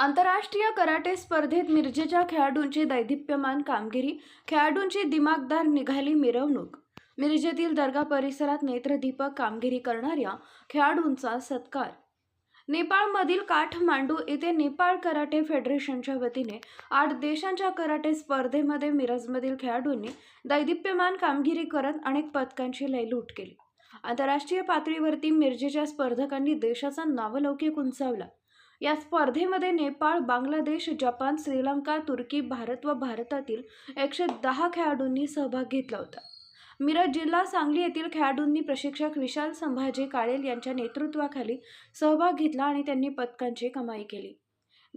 आंतरराष्ट्रीय कराटे स्पर्धेत मिरजेच्या खेळाडूंची दैदिप्यमान कामगिरी खेळाडूंची दिमागदार निघाली मिरवणूक. मिरजेतील दर्गा परिसरात नेत्रदीपक कामगिरी करणाऱ्या खेळाडूंचा सत्कार. नेपाळमधील काठमांडू येथे नेपाळ कराटे फेडरेशनच्या वतीने आठ देशांच्या कराटे स्पर्धेमध्ये मिरजमधील खेळाडूंनी दैदिप्यमान कामगिरी करत अनेक पदकांची लयलूट केली. आंतरराष्ट्रीय पातळीवरती मिरजेच्या स्पर्धकांनी देशाचा नावलौकिक उंचावला. या स्पर्धेमध्ये नेपाळ बांगलादेश जपान श्रीलंका तुर्की भारत व भारतातील एकशे दहा खेळाडूंनी सहभाग घेतला होता. मिरज जिल्हा सांगली येथील खेळाडूंनी प्रशिक्षक विशाल संभाजी काळेल यांच्या नेतृत्वाखाली सहभाग घेतला आणि त्यांनी पदकांची कमाई केली.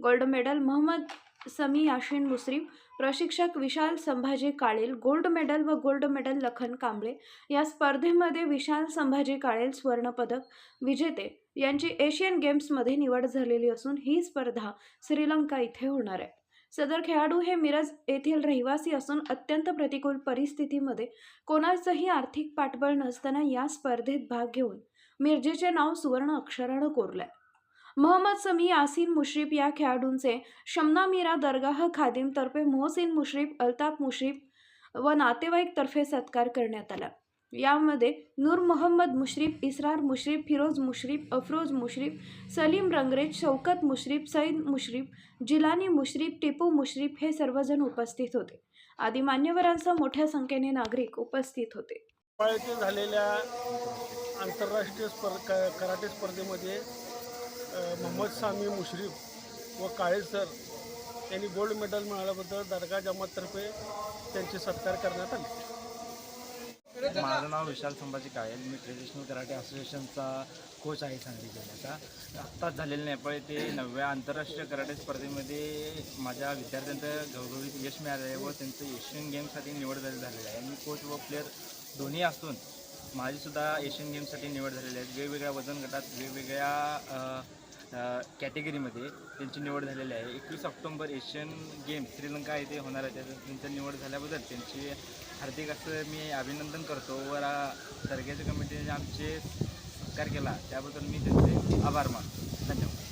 गोल्ड मेडल मोहम्मद समी याशिन मुसरीफ प्रशिक्षक विशाल संभाजी काळेल गोल्ड मेडल व गोल्ड मेडल लखन कांबळे या स्पर्धेमध्ये विशाल संभाजी काळेल स्वर्णपदक विजेते. यांची एशियन गेम्समध्ये निवड झालेली असून ही स्पर्धा श्रीलंका इथे होणार आहे. सदर खेळाडू हे मिरज येथील रहिवासी असून अत्यंत प्रतिकूल परिस्थितीमध्ये कोणाचंही आर्थिक पाठबळ नसताना या स्पर्धेत भाग घेऊन मिरजेचे नाव सुवर्ण अक्षरानं आहे मोहम्मद समी यासीन मुश्रीफ या खेळाडूंचे शमना मीरा दरगाह खादिमतर्फे मोहसिन मुश्रीफ अल्ताफ मुश्रीफ व नातेवाईकतर्फे सत्कार करण्यात आला. यामध्ये नूर मोहम्मद मुश्रीफ इसरार मुश्रीफ फिरोज मुश्रीफ अफरोज मुश्रीफ सलीम रंगरेज शौकत मुश्रीफ सईद मुश्रीफ जिलानी मुश्रीफ टिपू मुश्रीफ हे सर्वजण उपस्थित होते. आदी मान्यवरांसह मोठ्या संख्येने नागरिक उपस्थित होते. झालेल्या आंतरराष्ट्रीय स्पर्ध कराटे स्पर्धेमध्ये मोहम्मद सामी मुश्रीफ व काळे सर यांनी गोल्ड मेडल मिळाल्याबद्दल दर्गा जमाततर्फे त्यांचे सत्कार करण्यात आले. माझं नाव विशाल संभाजी काळेल मी ट्रेडिशनल कराटे असोसिएशनचा कोच आहे सांगली जिल्ह्याचा आत्ताच झालेल्या नेपाळ ते नवव्या आंतरराष्ट्रीय कराटे स्पर्धेमध्ये माझ्या विद्यार्थ्यांचं घवघवीत यश मिळालं आहे व त्यांचं एशियन गेमसाठी निवड झालेली आहे. मी कोच व प्लेअर दोन्ही असून माझीसुद्धा एशियन गेमसाठी निवड झालेली आहे वेगवेगळ्या वजन गटात वेगवेगळ्या कॅटेगरीमध्ये त्यांची निवड झालेली आहे. एकवीस ऑक्टोंबर एशियन गेम श्रीलंका येथे होणार आहे. त्याचं त्यांची निवड झाल्याबद्दल त्यांची हार्दिक असं मी अभिनंदन करतो व रा- दर्ग्याच्या कमिटीने आमचे सत्कार केला त्याबद्दल मी त्यांचे आभार मानतो. धन्यवाद.